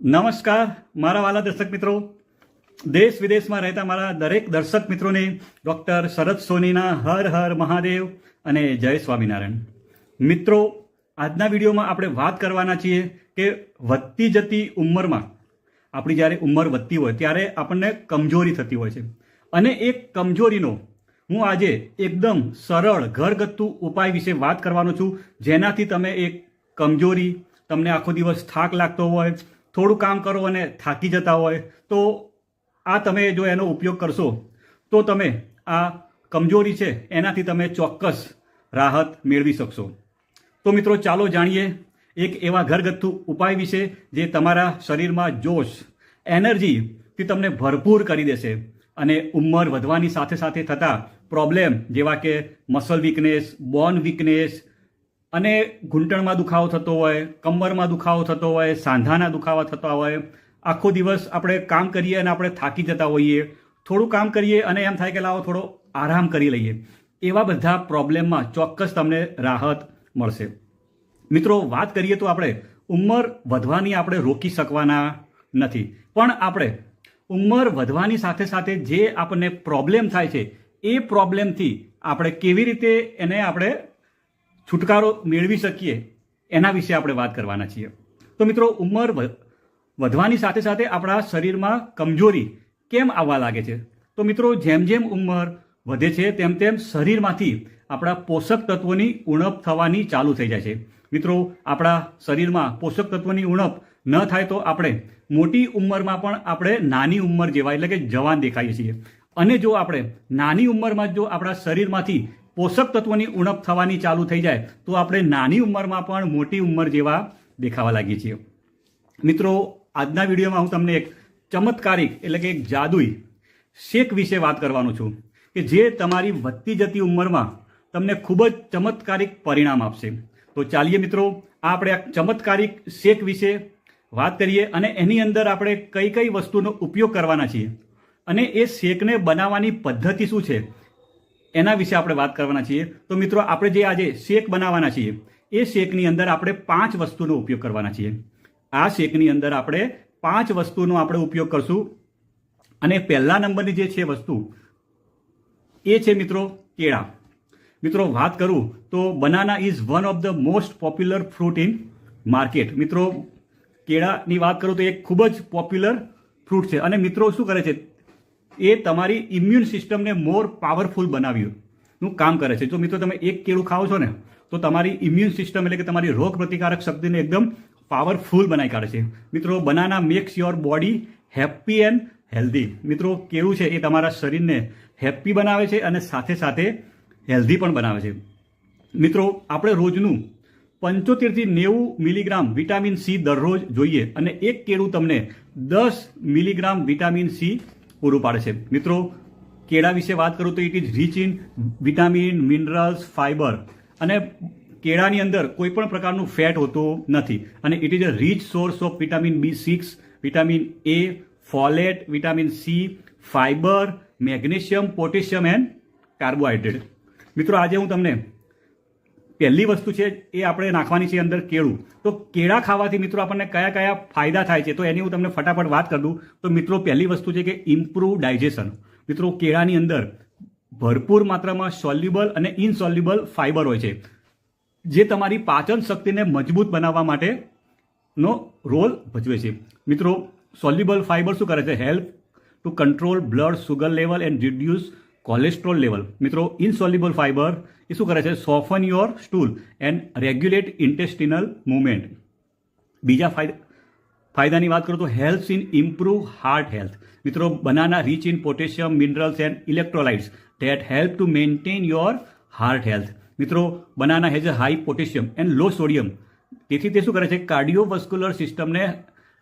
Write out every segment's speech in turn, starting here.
નમસ્કાર, મારા વાલા દર્શક મિત્રો. દેશ વિદેશમાં રહેતા મારા દરેક દર્શક મિત્રોને ડૉક્ટર શરદ સોનીના હર હર મહાદેવ અને જય સ્વામિનારાયણ. મિત્રો, આજના વિડીયોમાં આપણે વાત કરવાના છીએ કે વધતી જતી ઉંમરમાં, આપણી જ્યારે ઉંમર વધતી હોય ત્યારે આપણને કમજોરી થતી હોય છે. અને એ કમજોરીનો હું આજે એકદમ સરળ, ઘરગથ્થુ ઉપાય વિશે વાત કરવાનો છું, જેનાથી તમે એક કમજોરી, તમને આખો દિવસ થાક લાગતો હોય થોડું કામ કરો અને થાકી જતા હોય, તો આ તમે જો એનો ઉપયોગ કરશો, તો તમે આ કમજોરી છે એનાથી તમે ચોક્કસ રાહત મેળવી શકશો. તો મિત્રો, ચાલો જાણીએ એક એવા ઘરગથ્થુ ઉપાય વિશે જે તમારા શરીરમાં જોશ, એનર્જીથી તમને ભરપૂર કરી દેશે અને ઉંમર વધવાની સાથે સાથે થતા પ્રોબ્લેમ જેવા કે મસલ વીકનેસ બોન વીકનેસ અને ઘૂંટણમાં દુખાવો થતો હોય, કમરમાં દુખાવો થતો હોય, સાંધાના દુખાવા થતા હોય, આખો દિવસ આપણે કામ કરીએ અને આપણે થાકી જતા હોઈએ, થોડું કામ કરીએ અને એમ થાય કે લાવો થોડો આરામ કરી લઈએ, એવા બધા પ્રોબ્લેમમાં ચોક્કસ તમને રાહત મળશે. મિત્રો, વાત કરીએ તો આપણે ઉંમર વધવાની આપણે રોકી શકવાના નથી. પણ આપણે ઉંમર વધવાની સાથે સાથે જે આપણને પ્રોબ્લેમ થાય છે, એ પ્રોબ્લેમથી આપણે કેવી રીતે એને આપણે છુટકારો મેળવી શકીએ, એના વિશે આપણે વાત કરવાના છીએ. તો મિત્રો, ઉંમર વધવાની સાથે સાથે આપણા શરીરમાં કમજોરી કેમ આવવા લાગે છે? તો મિત્રો, જેમ જેમ ઉંમર વધે છે, તેમ તેમ શરીરમાંથી આપણા પોષક તત્વોની ઉણપ થવાની ચાલુ થઈ જાય છે. મિત્રો, આપણા શરીરમાં પોષક તત્વોની ઉણપ ન થાય તો આપણે મોટી ઉંમરમાં પણ આપણે નાની ઉંમર જેવા એટલે કે જવાન દેખાઈએ છીએ. અને જો આપણે નાની ઉંમરમાં જો આપણા શરીરમાંથી પોષક તત્વોની ઉણપ થવાની ચાલુ થઈ જાય તો આપણે નાની ઉંમરમાં પણ મોટી ઉંમર જેવા દેખાવા લાગીએ છીએ. મિત્રો, આજના વિડીયોમાં હું તમને એક ચમત્કારિક એટલે કે એક જાદુઈ શેક વિશે વાત કરવાનો છું કે જે તમારી વધતી જતી ઉંમરમાં તમને ખૂબ જ ચમત્કારિક પરિણામ આપશે. તો ચાલીએ મિત્રો, આ આપણે ચમત્કારિક શેક વિશે વાત કરીએ અને એની અંદર આપણે કઈ કઈ વસ્તુનો ઉપયોગ કરવાના છીએ અને એ શેકને બનાવવાની પદ્ધતિ શું છે? એના વિશે આપણે વાત કરવાના છીએ. તો મિત્રો, આપણે જે આજે શેક બનાવવાના છીએ, એ શેકની અંદર આપણે પાંચ વસ્તુનો ઉપયોગ કરવાના છીએ. આ શેકની અંદર આપણે પાંચ વસ્તુનો આપણે ઉપયોગ કરશું. અને પહેલા નંબરની જે છે વસ્તુ, એ છે મિત્રો, કેળા. મિત્રો, વાત કરું તો banana is one of the most popular fruit in market મિત્રો, કેળાની વાત કરું તો એ ખૂબ જ પોપ્યુલર ફ્રૂટ છે. અને મિત્રો, શું કરે છે? એ તમારી ઇમ્યુન સિસ્ટમને મોર પાવરફુલ બનાવ્યું. નું કામ કરે છે. જો મિત્રો તમે એક કેળું ખાઓ છો ને, તો તમારી ઇમ્યુન સિસ્ટમ એટલે કે તમારી રોગ પ્રતિકારક શક્તિને એકદમ પાવરફુલ બનાવી કાઢે છે. મિત્રો banana makes your body happy and healthy મિત્રો, કેળું છે એ તમારા શરીરને હેપી બનાવે છે અને સાથે સાથે હેલ્ધી પણ બનાવે છે. મિત્રો, આપણે રોજનું પંચોતેરથી નેવું મિલીગ્રામ વિટામિન સી દરરોજ જોઈએ અને એક કેળું તમને દસ મિલીગ્રામ વિટામિન સી પૂરું પાડે છે. મિત્રો, કેળા વિશે વાત કરું તો it is rich in vitamin minerals fibre અને કેળાની અંદર કોઈ પણ પ્રકારનું ફેટ હોતું નથી. અને it is a rich source of vitamin B six vitamin A folate vitamin C fibre magnesium potassium and carbohydrate મિત્રો, આજે હું તમને પહેલી વસ્તુ છે, એ આપણે નાખવાની છે અંદર કેળું. તો કેળા ખાવાથી મિત્રો આપણને કયા કયા ફાયદા થાય છે, તો એની હું તમને ફટાફટ વાત કરી. તો મિત્રો, પહેલી વસ્તુ છે કે ઇમ્પ્રૂવ ડાયજેશન મિત્રો, કેળાની અંદર ભરપૂર માત્રામાં સોલ્યુબલ અને ઇનસોલ્યુબલ ફાઇબર હોય છે. જે તમારી પાચન શક્તિને મજબૂત બનાવવા માટેનો રોલ ભજવે છે. મિત્રો સોલ્યુબલ ફાઇબર શું કરે છે? Help to control blood sugar level and reduce cholesterol level મિત્રો ઇનસોલ્યુબલ ફાઇબર એ શું કરે છે? Soften your stool and regulate intestinal movement બીજા ફાયદા, ફાયદાની વાત કરું તો health in improve heart health મિત્રો banana rich in potassium minerals and electrolytes that help to maintain your heart health મિત્રો banana has a high potassium and low sodium તેથી તે શું કરે છે? કાર્ડિયોવસ્ક્યુલર સિસ્ટમને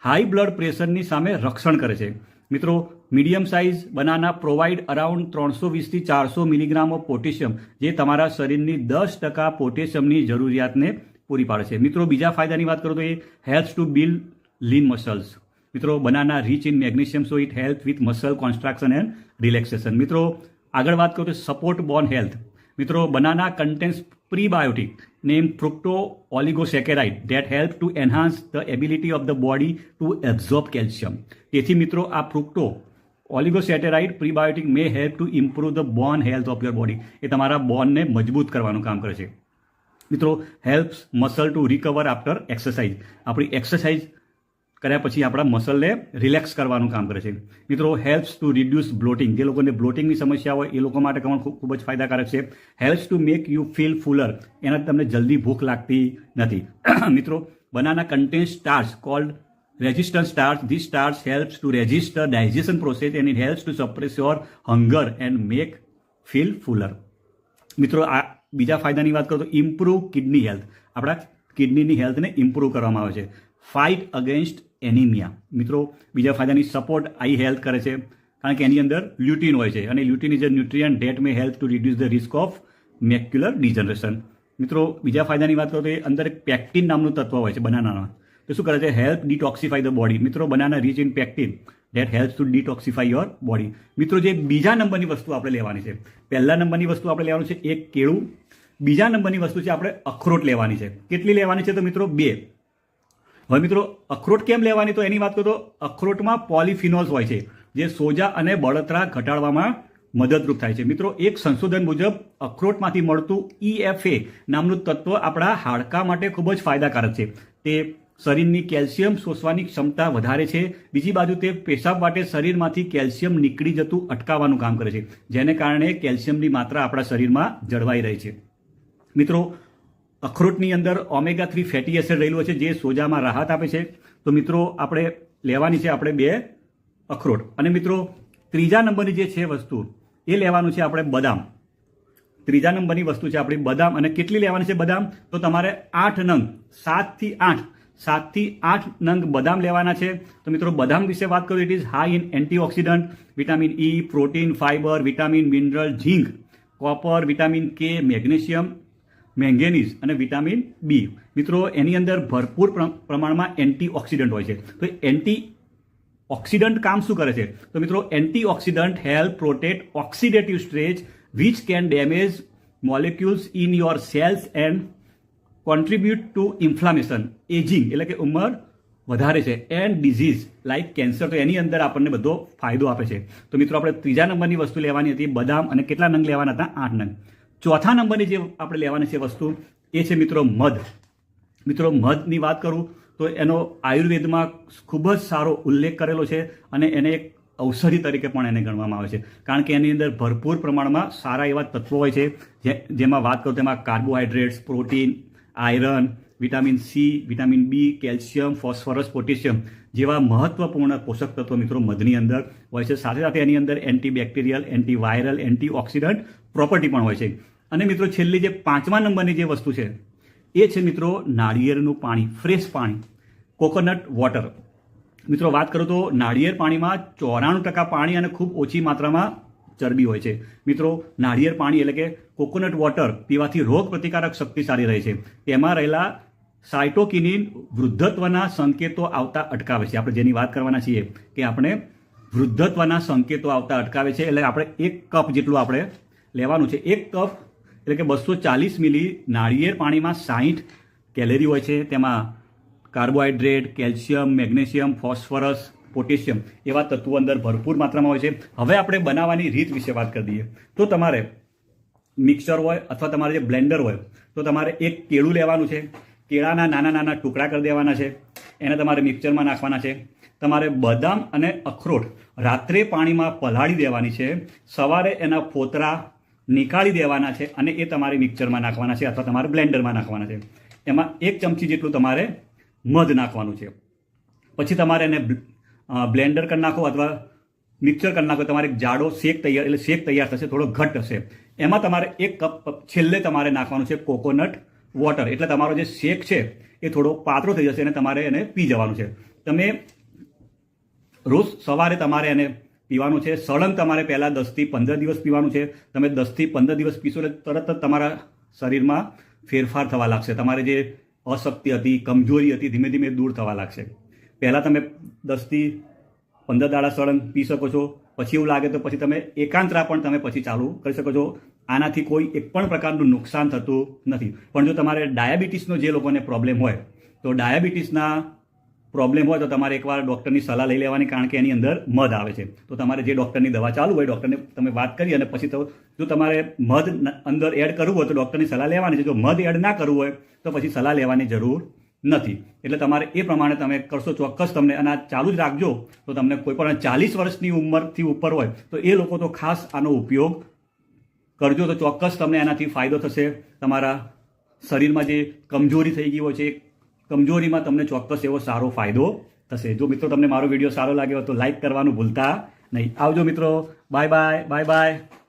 હાઈ બ્લડ પ્રેશરની સામે રક્ષણ કરે છે. મિત્રો medium size banana provide around ત્રણસો વીસથી ચારસો મિલીગ્રામ ઓફ પોટેશિયમ, જે તમારા શરીરની દસ ટકા પોટેશિયમની જરૂરિયાતને પૂરી પાડે છે. મિત્રો, બીજા ફાયદાની વાત કરું તો એ health to build lean muscles મિત્રો, banana rich in magnesium so it help with muscle construction and relaxation મિત્રો, આગળ વાત કરું તો સપોર્ટ બોન હેલ્થ મિત્રો, banana contains prebiotic name fructooligosaccharide that help to enhance the ability of the body to absorb calcium તેથી મિત્રો, આ fructooligosaccharide prebiotic may help to improve the bone health of your body એ તમારા બોનને મજબૂત કરવાનું કામ કરે છે. મિત્રો helps muscle to recover after exercise આપણી એક્સરસાઇઝ કર્યા પછી આપણા મસલને રિલેક્સ કરવાનું કામ કરે છે. મિત્રો હેલ્પ્સ ટુ રિડ્યુસ બ્લોટિંગ જે લોકોને બ્લોટિંગની સમસ્યા હોય, એ લોકો માટે પણ ખૂબ ખૂબ જ ફાયદાકારક છે. Helps to make you feel fuller એનાથી તમને જલ્દી ભૂખ લાગતી નથી. મિત્રો banana contain starch called resistant starch the starch helps to register digestion process and it helps to suppress your hunger and make feel fuller મિત્રો, આ બીજા ફાયદાની વાત કરું તો ઇમ્પ્રૂવ કિડની હેલ્થ આપણા કિડનીની હેલ્થને ઇમ્પ્રૂવ કરવામાં આવે છે. ફાઇટ અગેન્સ્ટ એનિમિયા મિત્રો, બીજા ફાયદાની સપોર્ટ આઈ હેલ્થ કરે છે. કારણ કે એની અંદર લ્યુટીન હોય છે અને lutein is a nutrient that may help to reduce the risk of macular degeneration મિત્રો, બીજા ફાયદાની વાત કરો તો એ અંદર એક પેક્ટિન નામનું તત્વ હોય છે બનાનામાં તો શું કરે છે? હેલ્પ ડિટોક્સિફાય ધ બોડી મિત્રો banana rich in pectin that help to detoxify your body મિત્રો, જે બીજા નંબરની વસ્તુ આપણે લેવાની છે. પહેલા નંબરની વસ્તુ આપણે લેવાનું છે એક કેળું. બીજા નંબરની વસ્તુ છે આપણે અખરોટ લેવાની છે. કેટલી લેવાની છે તો મિત્રો બે. હવે મિત્રો, અખરોટ કેમ લેવાની? તો એની વાત કરો તો અખરોટમાં પોલિફિનોલ્સ હોય છે, જે સોજા અને બળતરા ઘટાડવામાં મદદરૂપ થાય છે. મિત્રો, એક સંશોધન મુજબ અખરોટમાંથી મળતું ઈએફએ નામનું તત્વ આપણા હાડકા માટે ખૂબ જ ફાયદાકારક છે. તે શરીરની કેલ્શિયમ શોષવાની ક્ષમતા વધારે છે. બીજી બાજુ તે પેશાબ માટે શરીરમાંથી કેલ્શિયમ નીકળી જતું અટકાવવાનું કામ કરે છે, જેને કારણે કેલ્શિયમની માત્રા આપણા શરીરમાં જળવાઈ રહી છે. મિત્રો, અખરોટની અંદર ઓમેગા થ્રી ફેટી એસિડ રહેલું છે, જે સોજામાં રાહત આપે છે. તો મિત્રો, આપણે લેવાની છે આપણે બે અખરોટ. અને મિત્રો, ત્રીજા નંબરની જે છે વસ્તુ, એ લેવાનું છે આપણે બદામ. ત્રીજા નંબરની વસ્તુ છે આપણી બદામ. અને કેટલી લેવાની છે બદામ? તો તમારે આઠ નંગ, સાતથી આઠ સાતથી આઠ નંગ બદામ લેવાના છે. તો મિત્રો, બદામ વિશે વાત કરું it is high in antioxidant vitamin E protein fibre vitamin mineral zinc copper vitamin K magnesium manganese અને વિટામિન બી મિત્રો, એની અંદર ભરપૂર પ્રમાણમાં એન્ટીઓક્સિડન્ટ હોય છે. તો એન્ટી ઓક્સિડન્ટ કામ શું કરે છે? તો મિત્રો antioxidant help protect oxidative stress which can damage molecules in your cells and contribute to inflammation ageing એટલે કે ઉંમર વધારે છે એન્ડ ડિઝીઝ લાઇક કેન્સર તો એની અંદર આપણને બધો ફાયદો આપે છે. તો મિત્રો, આપણે ત્રીજા નંબરની વસ્તુ લેવાની હતી, બદામ અને કેટલા નંગ લેવાના હતા? આઠ નંગ. ચોથા નંબરની જે આપણે લેવાની છે વસ્તુ, એ છે મિત્રો મધ. મિત્રો, મધની વાત કરું, તો એનો આયુર્વેદમાં ખૂબ જ સારો ઉલ્લેખ કરેલો છે અને એને એક ઔષધિ તરીકે પણ એને ગણવામાં આવે છે. કારણ કે એની અંદર ભરપૂર પ્રમાણમાં સારા એવા તત્વો હોય છે જેમાં વાત કરું તેમાં carbohydrates protein iron, vitamin C, vitamin B, calcium, phosphorus, potassium જેવા મહત્વપૂર્ણ પોષક તત્વો મિત્રો મધની અંદર હોય છે. સાથે સાથે એની અંદર એન્ટીબેક્ટેરિયલ, એન્ટીવાયરલ, એન્ટીઓક્સિડન્ટ પ્રોપર્ટી પણ હોય છે. અને મિત્રો છેલ્લી જે પાંચમા નંબરની જે વસ્તુ છે, એ છે મિત્રો નાળિયેરનું પાણી, ફ્રેશ પાણી, કોકોનટ વોટર. મિત્રો વાત કરું તો નાળિયેર પાણીમાં ચોરાણું ટકા પાણી અને ખૂબ ઓછી માત્રામાં ચરબી હોય છે. મિત્રો, નાળિયેર પાણી એટલે કે કોકોનટ વોટર પીવાથી રોગ પ્રતિકારક શક્તિ સારી રહે છે. તેમાં રહેલા સાયટોકિનિન વૃદ્ધત્વના સંકેતો આવતા અટકાવે છે. આપણે જેની વાત કરવાના છીએ કે આપણે વૃદ્ધત્વના સંકેતો આવતા અટકાવે છે, એટલે આપણે એક કપ જેટલું આપણે લેવાનું છે. એક કપ એટલે કે બસો ચાલીસ મિલી નાળિયેર પાણીમાં સાહીઠ કેલેરી હોય છે. તેમાં carbohydrate, calcium, magnesium, phosphorus potassium એવા તત્વો અંદર ભરપૂર માત્રામાં હોય છે. હવે આપણે બનાવવાની રીત વિશે વાત કરી દઈએ. તો તમારે મિક્સર હોય અથવા તમારે જે બ્લેન્ડર હોય, તો તમારે એક કેળું લેવાનું છે. કેળાના નાના નાના ટુકડા કરી દેવાના છે. એને તમારે મિક્સરમાં નાખવાના છે. તમારે બદામ અને અખરોટ રાત્રે પાણીમાં પલાળી દેવાની છે. સવારે એના ફોતરા નીકાળી દેવાના છે અને એ તમારે મિક્સરમાં નાખવાના છે અથવા તમારે બ્લેન્ડરમાં નાખવાના છે. એમાં એક ચમચી જેટલું તમારે મધ નાખવાનું છે. પછી તમારે એને બ્લેન્ડર કરી નાખો અથવા મિક્સર કરી નાખો, તમારે જાડો શેક તૈયાર, એટલે શેક તૈયાર થશે, થોડો ઘટ હશે. એમાં તમારે એક કપ છેલ્લે તમારે નાખવાનું છે કોકોનટ વોટર. એટલે તમારો જે શેક છે, એ થોડો પાતળો થઈ જશે અને તમારે એને પી જવાનું છે. તમે રોજ સવારે તમારે એને પીવાનું છે, સળંગ તમારે પહેલાં દસથી પંદર દિવસ પીવાનું છે. તમે દસથી પંદર દિવસ પીશો એટલે તરત જ તમારા શરીરમાં ફેરફાર થવા લાગશે. તમારે જે અશક્તિ હતી, કમજોરી હતી, ધીમે ધીમે દૂર થવા લાગશે. પહેલાં તમે દસથી પંદર દાડા સળંગ પી શકો છો. પછી એવું લાગે તો પછી તમે એકાંતરા પણ તમે પછી ચાલુ કરી શકો છો. આનાથી કોઈ એક પણ પ્રકારનું નુકસાન થતું નથી. પણ જો તમારે ડાયાબિટીસનો જે લોકોને પ્રોબ્લેમ હોય, તો ડાયાબિટીસના પ્રોબ્લેમ હોય તો તમારે એકવાર ડૉક્ટરની સલાહ લઈ લેવાની, કારણ કે એની અંદર મધ આવે છે. તો તમારે જે ડૉક્ટરની દવા ચાલુ હોય ડૉક્ટરને તમે વાત કરી અને પછી તો જો તમારે મધ અંદર એડ કરવું હોય તો ડૉક્ટરની સલાહ લેવાની છે. જો મધ એડ ના કરવું હોય, તો પછી સલાહ લેવાની જરૂર નથી. એટલે તમારે એ પ્રમાણે તમે કરશો, ચોક્કસ તમને, અને આ ચાલુ જ રાખજો, તો તમને કોઈ પણ ચાલીસ વર્ષની ઉંમરથી ઉપર હોય, તો એ લોકો તો ખાસ આનો ઉપયોગ કરજો. તો ચોક્કસ તમને એનાથી ફાયદો થશે. તમારા શરીરમાં જે કમજોરી થઈ ગઈ હોય છે કમજોરીમાં તમને ચોક્કસ એવો સારો ફાયદો થશે. જો મિત્રો તમને મારો વીડિયો સારો લાગ્યો તો લાઈક કરવાનું ભૂલતા નહીં. આવજો મિત્રો. Bye bye bye bye.